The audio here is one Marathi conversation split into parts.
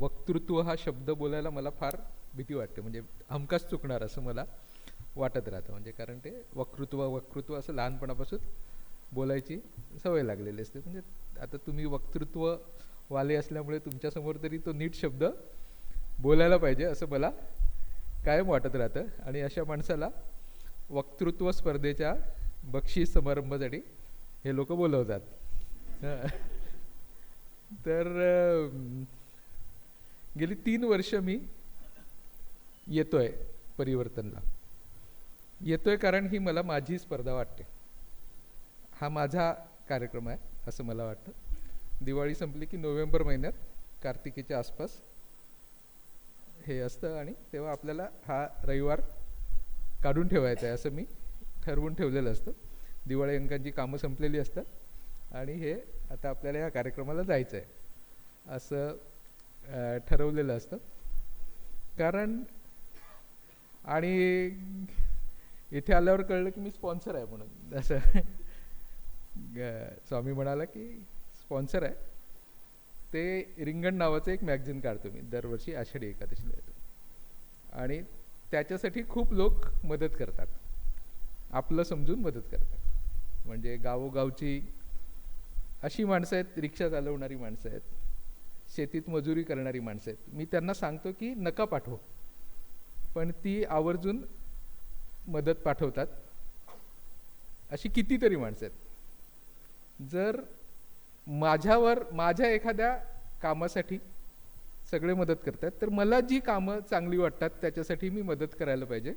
वक्तृत्व हा शब्द बोलायला मला फार भीती वाटते. म्हणजे हमकाच चुकणार असं मला वाटत राहतं. म्हणजे कारण ते वक्तृत्व वक्तृत्व असं लहानपणापासून बोलायची सवय लागलेली असते. म्हणजे आता तुम्ही वक्तृत्व वाले असल्यामुळे तुमच्यासमोर तरी तो नीट शब्द बोलायला पाहिजे असं मला कायम वाटत राहतं. आणि अशा माणसाला वक्तृत्व स्पर्धेच्या बक्षीस समारंभासाठी हे लोक बोलवतात. तर गेली तीन वर्ष मी येतोय परिवर्तनला. येतोय कारण ही मला माझी स्पर्धा वाटते. हा माझा कार्यक्रम आहे असं मला वाटतं. दिवाळी संपली की नोव्हेंबर महिन्यात कार्तिकीच्या आसपास हे असतं आणि तेव्हा आपल्याला हा रविवार काढून ठेवायचा आहे असं मी ठरवून ठेवलेलं असतं. दिवाळी अंकांची कामं संपलेली असतात आणि हे आता आपल्याला या कार्यक्रमाला जायचं आहे. असं ठरवलेलं असतं. कारण आणि इथे आल्यावर कळलं की मी स्पॉन्सर आहे म्हणून. असं. स्वामी म्हणाला की स्पॉन्सर आहे. ते रिंगण नावाचं एक मॅगझिन काढतो मी. दरवर्षी आषाढी एकादशीला येतो. आणि त्याच्यासाठी खूप लोक मदत करतात. आपलं समजून मदत करतात. म्हणजे गावोगावची अशी माणसं आहेत रिक्षा चालवणारी माणसं आहेत. शेतीत मजुरी करणारी माणसं आहेत. मी त्यांना सांगतो की नका पाठवू. पण ती आवर्जून मदत पाठवतात. अशी कितीतरी माणसं आहेत. जर माझ्यावर माझ्या एखाद्या कामासाठी सगळे मदत करतात तर मला जी कामं चांगली वाटतात त्याच्यासाठी मी मदत करायला पाहिजे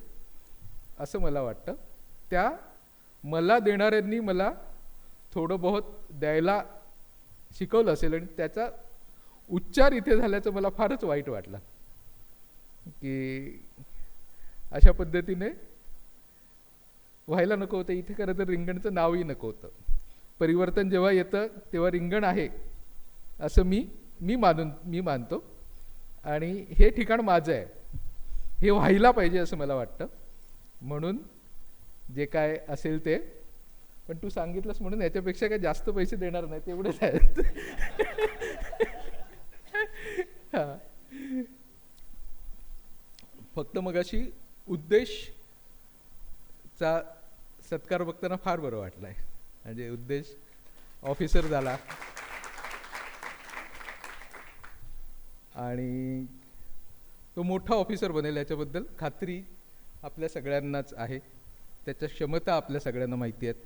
असं मला वाटतं. त्या मला देणाऱ्यांनी मला थोडं बहुत द्यायला शिकवलं असेल आणि त्याचा उच्चार इथे झाल्याचं मला फारच वाईट वाटलं. की अशा पद्धतीने व्हायला नको होतं. इथे खरं तर रिंगणचं नावही नको होतं. परिवर्तन जेव्हा येतं तेव्हा रिंगण आहे असं मी मी मानून मी मानतो. आणि हे ठिकाण माझं आहे. हे व्हायला पाहिजे असं मला वाटतं. म्हणून जे काय असेल ते. पण तू सांगितलंस म्हणून याच्यापेक्षा काही जास्त पैसे देणार नाही तेवढेच आहेत हा. फक्त मग अशी उद्देशचा सत्कार बघताना फार बरं वाटलाय. म्हणजे उद्देश ऑफिसर झाला. आणि तो मोठा ऑफिसर बनेल याच्याबद्दल खात्री आपल्या सगळ्यांनाच आहे. त्याच्या क्षमता आपल्या सगळ्यांना माहिती आहेत.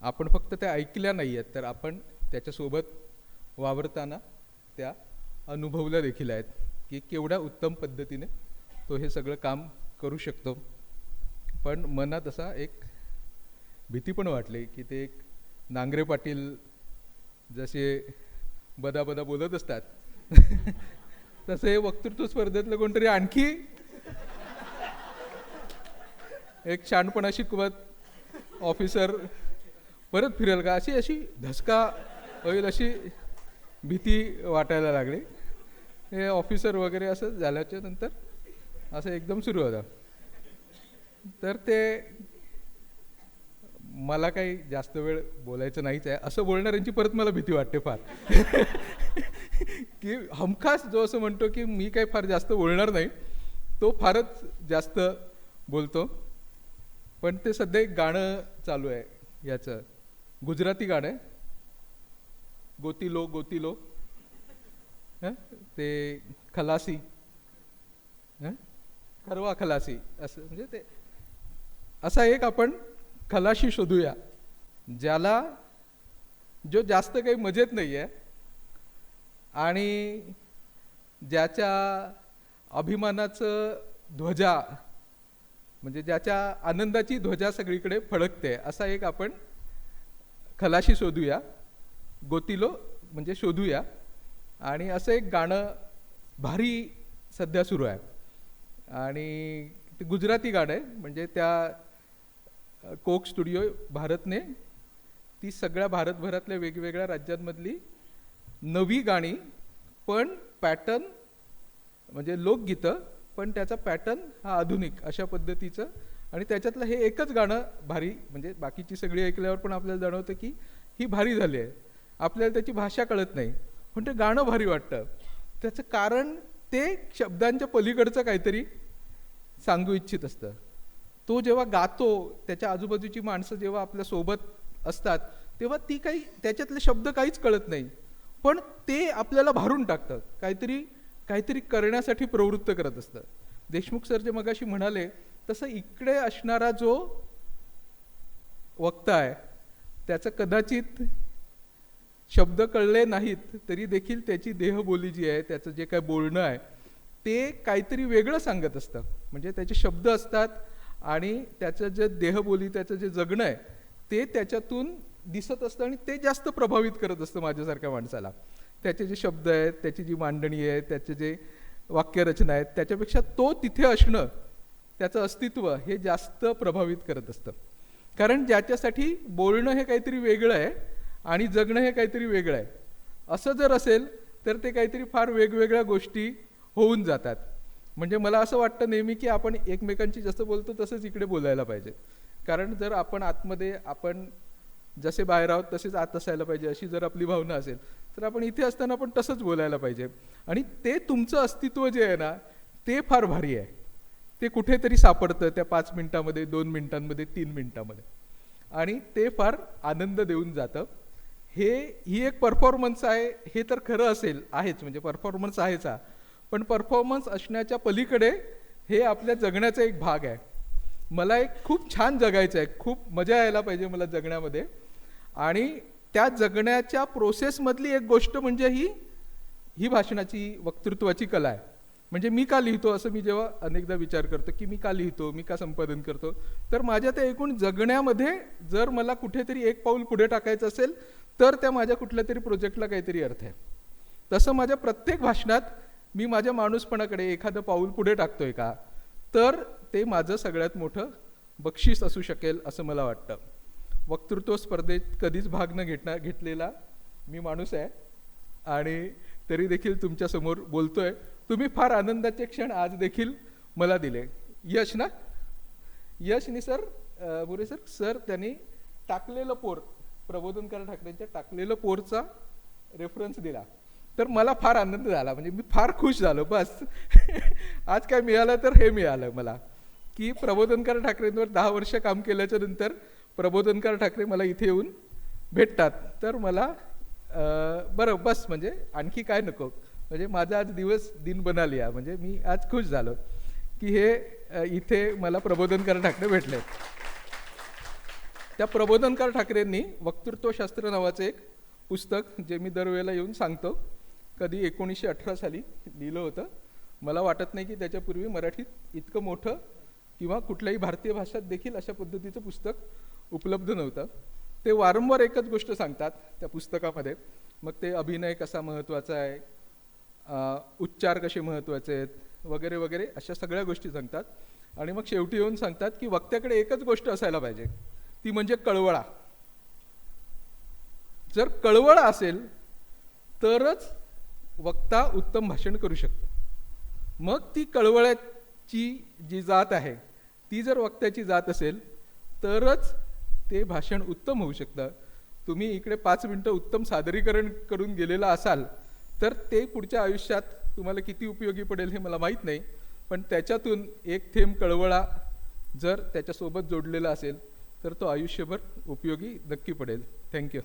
आपण फक्त त्या ऐकल्या नाही आहेत तर आपण त्याच्यासोबत वावरताना त्या अनुभवल्या देखील आहेत की केवढ्या उत्तम पद्धतीने तो हे सगळं काम करू शकतो. पण मनात असा एक भीती पण वाटली की ते एक नांगरे पाटील जसे बदा बदा बोलत असतात तसे वक्तृत्व स्पर्धेतलं कोणतरी आणखी एक शहाणपणा शिकवत ऑफिसर परत फिरेल का? अशी अशी धसका होईल अशी भीती वाटायला लागली. हे ऑफिसर वगैरे असं झाल्याच्यानंतर असं एकदम सुरू होतं. तर ते मला काही जास्त वेळ बोलायचं नाहीच आहे. असं बोलणाऱ्यांची परत मला भीती वाटते फार. की हमखास जो असं म्हणतो की मी काही फार जास्त बोलणार नाही तो फारच जास्त बोलतो. पण ते सध्या एक गाणं चालू आहे याचं. गुजराती गाणं आहे. गोती लो गोती लो. ते खलासी हं? खरवा खलासी असं म्हणजे ते असा एक आपण खलाशी शोधूया ज्याला जो जास्त काही मजेत नाही आहे आणि ज्याच्या अभिमानाचं ध्वजा म्हणजे ज्याच्या आनंदाची ध्वजा सगळीकडे फडकते असा एक आपण खलाशी शोधूया गोतिलो म्हणजे शोधूया आणि असं एक गाणं भारी सध्या सुरू आहे. आणि ते गुजराती गाणं आहे. म्हणजे त्या कोक स्टुडिओ भारतने ती सगळ्या भारतभरातल्या वेगवेगळ्या राज्यांमधली नवी गाणी पण पॅटर्न म्हणजे लोकगीतं पण त्याचा पॅटर्न हा आधुनिक अशा पद्धतीचं. आणि त्याच्यातलं हे एकच गाणं भारी म्हणजे बाकीची सगळी ऐकल्यावर पण आपल्याला जाणवतं की ही भारी झाली आहे. आपल्याला त्याची भाषा कळत नाही. पण ते गाणं भारी वाटतं. त्याचं कारण ते शब्दांच्या पलीकडचं काहीतरी सांगू इच्छित असतं. तो जेव्हा गातो त्याच्या आजूबाजूची माणसं जेव्हा आपल्यासोबत असतात तेव्हा ती काही त्याच्यातले शब्द काहीच कळत नाही. पण ते आपल्याला भारून टाकतं. काहीतरी काहीतरी करण्यासाठी प्रवृत्त करत असतं. देशमुख सर जे मगाशी म्हणाले तसं इकडे असणारा जो वक्ता आहे त्याचं कदाचित शब्द कळले नाहीत तरी देखील त्याची देहबोली जी आहे त्याचं जे काय बोलणं आहे ते काहीतरी वेगळं सांगत असतं. म्हणजे त्याचे शब्द असतात आणि त्याचं जे देहबोली त्याचं जे जगणं आहे ते त्याच्यातून दिसत असतं आणि ते जास्त प्रभावित करत असतं माझ्यासारख्या माणसाला. त्याचे जे शब्द आहेत त्याची जी मांडणी आहे त्याचे जे वाक्यरचना आहेत त्याच्यापेक्षा तो तिथे असणं त्याचं अस्तित्व हे जास्त प्रभावित करत असतं. कारण ज्याच्यासाठी बोलणं हे काहीतरी वेगळं आहे आणि जगणं हे काहीतरी वेगळं आहे. असं जर असेल तर ते काहीतरी फार वेगवेगळ्या गोष्टी होऊन जातात. म्हणजे मला असं वाटतं नेहमी की आपण एकमेकांची जसं बोलतो तसंच इकडे बोलायला पाहिजे. कारण जर आपण आतमध्ये आपण जसे बाहेर आहोत तसेच आत असायला पाहिजे. अशी जर आपली भावना असेल तर आपण इथे असताना पण तसंच बोलायला पाहिजे. आणि ते तुमचं अस्तित्व जे आहे ना ते फार भारी आहे. ते कुठेतरी सापडतं त्या पाच मिनिटामध्ये दोन मिनिटांमध्ये तीन मिनटामध्ये. आणि ते फार आनंद देऊन जातं. हे ही एक परफॉर्मन्स आहे हे तर खरं असेल आहेच म्हणजे परफॉर्मन्स आहेच हा. पण परफॉर्मन्स असण्याच्या पलीकडे हे आपल्या जगण्याचा एक भाग आहे. मला एक खूप छान जगायचं आहे खूप मजा यायला पाहिजे मला जगण्यामध्ये. आणि त्या जगण्याच्या प्रोसेसमधली एक गोष्ट म्हणजे ही ही भाषणाची वक्तृत्वाची कला आहे. म्हणजे मी का लिहितो असं मी जेव्हा अनेकदा विचार करतो की मी का लिहितो मी का संपादन करतो तर माझ्या त्या एकूण जगण्यामध्ये जर मला कुठेतरी एक पाऊल पुढे टाकायचं असेल तर त्या माझ्या कुठल्या तरी प्रोजेक्टला काहीतरी अर्थ आहे. तसं माझ्या प्रत्येक भाषणात मी माझ्या माणूसपणाकडे एखादं पाऊल पुढे टाकतोय का तर ते माझं सगळ्यात मोठं बक्षीस असू शकेल असं मला वाटतं. वक्तृत्व स्पर्धेत कधीच भाग न घेणार घेतलेला मी माणूस आहे आणि तरी देखील तुमच्यासमोर बोलतो आहे तुम्ही फार आनंदाचे क्षण आज देखील मला दिले. यश ना? यशनी सर बुरे सर सर त्यांनी टाकलेलं पोर प्रबोधनकार ठाकरेंच्या टाकलेलं पोरचा रेफरन्स दिला. तर मला फार आनंद झाला. म्हणजे मी फार खुश झालो. बस. आज काय मिळालं तर हे मिळालं मला. की प्रबोधनकार ठाकरेंवर दहा वर्ष काम केल्याच्यानंतर प्रबोधनकार ठाकरे मला इथे येऊन भेटतात. तर मला बरं बस म्हणजे आणखी काय नको. म्हणजे माझा आज दिवस दिन बनाली आहे म्हणजे मी आज खुश झालो. की हे इथे मला प्रबोधनकार ठाकरे भेटले त्या प्रबोधनकार ठाकरेंनी वक्तृत्वशास्त्र नावाचं एक पुस्तक जे मी दरवेळेला येऊन सांगतो कधी एकोणीसशे अठरा साली लिहिलं होतं. मला वाटत नाही की त्याच्यापूर्वी मराठीत इतकं मोठं किंवा कुठल्याही भारतीय भाषेत देखील अशा पद्धतीचं पुस्तक उपलब्ध नव्हतं. ते वारंवार एकच गोष्ट सांगतात त्या पुस्तकामध्ये. मग ते अभिनय कसा महत्त्वाचा आहे उच्चार कसे महत्त्वाचे आहेत वगैरे वगैरे अशा सगळ्या गोष्टी सांगतात. आणि मग शेवटी येऊन सांगतात की वक्त्याकडे एकच गोष्ट असायला पाहिजे. ती म्हणजे कळवळा. जर कळवळ असेल तरच वक्ता उत्तम भाषण करू शकतो. मग ती कळवळ्याची जी जात आहे ती जर वक्त्याची जात असेल तरच ते भाषण उत्तम होऊ शकतं. तुम्ही इकडे पाच मिनटं उत्तम सादरीकरण करून गेलेला असाल तर ते पुढच्या आयुष्यात तुम्हाला किती उपयोगी पडेल हे मला माहीत नाही पण त्याच्यातून एक थेंब कळवळा जर त्याच्यासोबत जोडलेला असेल तर तो आयुष्यभर उपयोगी नक्की पडेल. थँक्यू